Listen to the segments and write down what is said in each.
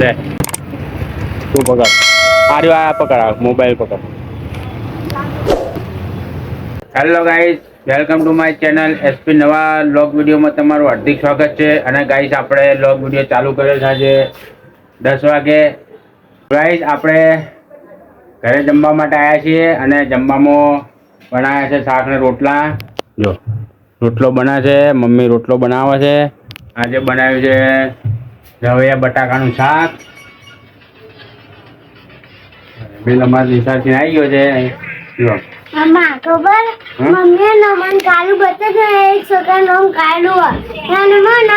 લે. તું પકડ. આર્યો આ પકડ મોબાઈલ પકડ. Hello guys welcome to my channel SP નવા લોગ વિડીયોમાં તમારું હાર્દિક સ્વાગત છે. અને ગાઈઝ આપણે લોગ વીડિયો ચાલુ કર્યો છે આજે દસ વાગે. ગાઈઝ આપણે ઘરે જમવા માટે આવ્યા છીએ અને જમવામાં બનાવ્યા છે શાક ને રોટલા. જો. રોટલો બનાવે છે મમ્મી રોટલો બનાવે છે. આજે બનાવ્યું છે રવૈયા બટાકાનું શાક. બિલ અમારા નિશાળથી આવી ગયો છે. મમ્મા ખબર? મમ્મી નો મન કાલુ બતે છે એક છોકરા નો કાલુ અને મન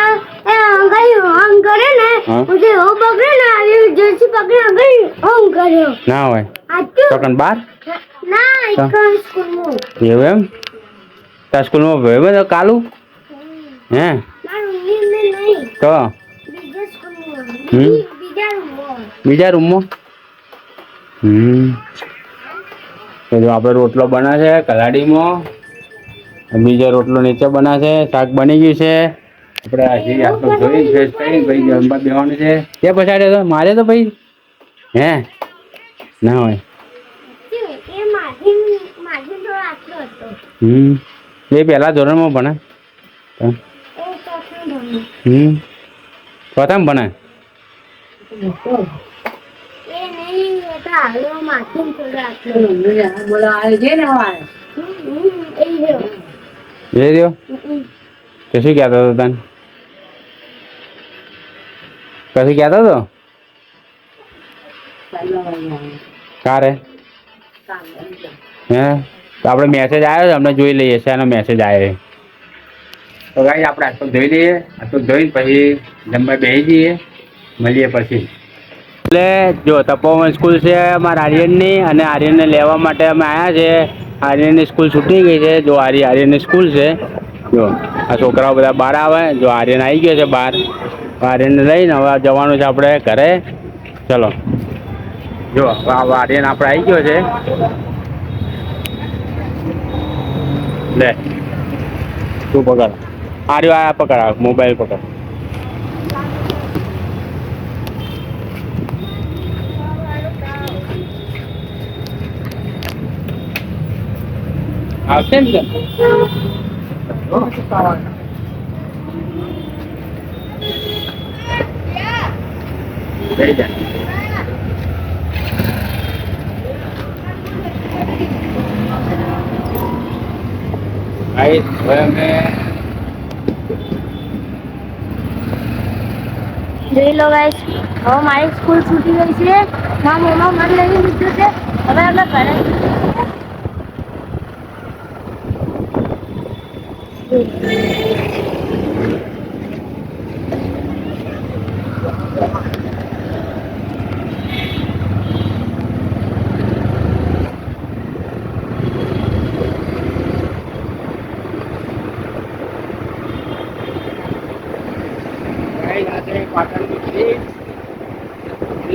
એ અંગાઈ હોમ કરે ને ઉજે હો પકડે ને આવી જર્સી પકડે અંગાઈ હોમ કર્યો. ના હોય. આટુ ચોકન બાર? ના એક સ્કૂલ સ્કૂલમાં એવું એમ? તાર સ્કૂલમાં ભયો બધો કાલુ હે? તો? બીજા રૂમમાં બીજા રૂમમાં? હમ. તો આપણે રોટલો બનાવશે કલાડીમાં. બીજો રોટલો નીચે બનાવશે શાક બની ગયું છે. આપણે હજી આટલું જોઈ ફ્રેશ કરીને ભાઈ જમવા બેવાનું છે. તે પછાડ્યો તો? મારે તો ભાઈ? હે? ના હોય. હમ. એ પહેલા ધોરણમાં ભણે. હમ. ચોથામાં ભણે. એ કારે? હે? આપણે મેસેજ આવ્યો છે, અમને જોઈ લઈએ એનો મેસેજ આવ્યો તો ગાઈ આપણે આટલું જોઈ લઈએ આટલું ધોઈને પછી જમવા બેસી જઈએ. મળીએ પછી. એટલે જો, તપોવન સ્કૂલ છે અમારા આર્યનની અને આર્યનને લેવા માટે અમે આવ્યા છે. આર્યનની સ્કૂલ છૂટી ગઈ છે. જો, આર્ય આર્યનની સ્કૂલ છે. જો, આ છોકરાઓ બધા બહાર આવે. જો, આર્યન આવી ગયો છે બહાર. આર્યનને લઈને હવે જવાનું છે આપણે ઘરે. ચલો. જો આર્યન આપણે આવી ગયો છે. લે. તું પકડ. આર્યો આ પકડ મોબાઈલ પકડ. આવશે ને હવે મારી સ્કૂલ છૂટી ગઈ છે. મારા મમ્મા મને લઈને લીધું છે. હવે અમે ઘરે Ini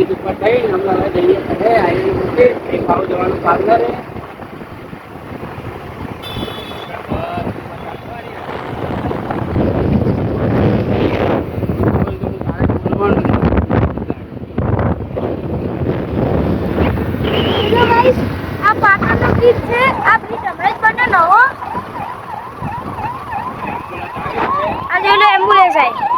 dupa teh, namanya jadi teh. Ini mungkin ini baru jualan pasar. આ જોઈ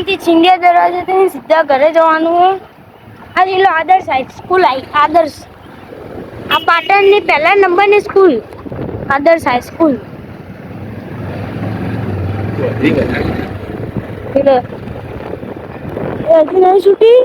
અહીંથી છીંડિયા દરવાજેથી સીધા ઘરે જવાનું આ જિલ્લો આદર્શ હાઈ સ્કૂલ આવી આદર્શ. આ પાટણની પહેલા નંબરની સ્કૂલ આદર્શ હાઈ સ્કૂલ હજી નહીં છૂટી?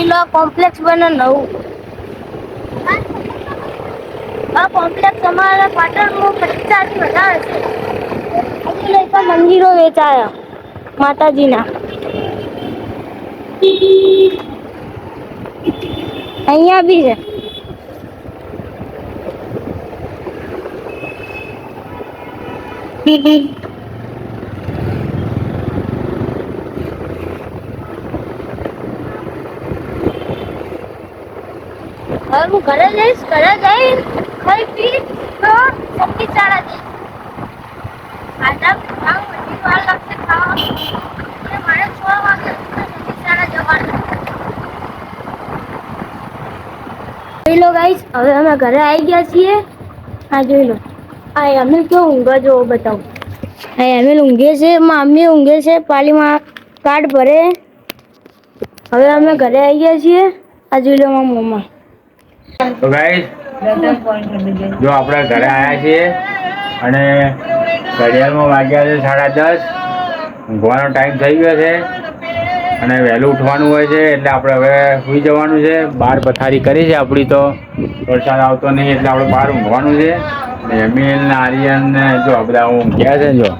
એટલે આ કોમ્પ્લેક્સ બને નવું. આ કોમ્પ્લેક્સ અમારા પાટણમાં પચાસ વધારે છે. હજી લઈ મંદિરો વેચાયા માતાજીના. અહીંયા બી છે. હવે હું ઘરે જઈશ ઘરે જઈ ખાઈ પી તો સબ્જી ચાળા જઈશ આજા ખાવ બધી વાર લાગશે ખાવા એટલે મારે છ વાગે સબ્જી ચાળા જવાનું જોઈ લો ગાઈસ હવે અમે ઘરે આવી ગયા છીએ હા જોઈ લો આ અમે કેવું ઊંઘા જોવો બતાવું હા અમે ઊંઘે છે મમ્મી ઊંઘે છે પાલીમાં કાર્ડ ભરે હવે અમે ઘરે આવી ગયા છીએ આ જોઈ લો મારા મોમાં તો ગાઈસ જો આપણે ઘરે આવ્યા છીએ અને ઘડિયાળમાં વાગ્યા છે સાડા દસ, ઊંઘવાનો ટાઈમ થઈ ગયો છે અને વહેલું ઉઠવાનું હોય છે એટલે આપણે હવે સુઈ જવાનું છે. બહાર પથારી કરી છે આપણી તો. વરસાદ આવતો નહીં એટલે આપણે બહાર ઊંઘવાનું છે. ને એમિલ ને આર્યન ને જો બધા ઊંઘ્યા છે જો.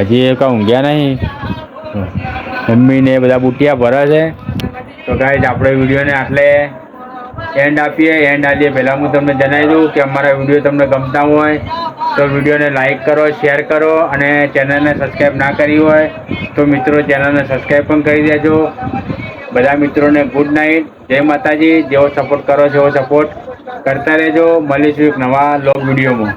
હજી એ કાંઈ ઊંઘ્યા નહીં. મમ્મી ને એ બધા બુટિયા ભરે છે. તો ગાઈઝ આપણે વિડીયોને આટલે એન્ડ આપીએ એન્ડ આપીએ પહેલાં હું તમને જણાવી દઉં કે અમારા વીડિયો તમને ગમતા હોય તો વિડીયોને લાઇક કરો શેર કરો અને ચેનલને સબસ્ક્રાઈબ ના કરી હોય તો મિત્રો ચેનલને સબસ્ક્રાઈબ પણ કરી દેજો. બધા મિત્રોને ગુડ નાઇટ જય માતાજી. જેવો સપોર્ટ કરો છો એવો સપોર્ટ કરતા રહેજો. મળીશું એક નવા લોક વિડીયોમાં.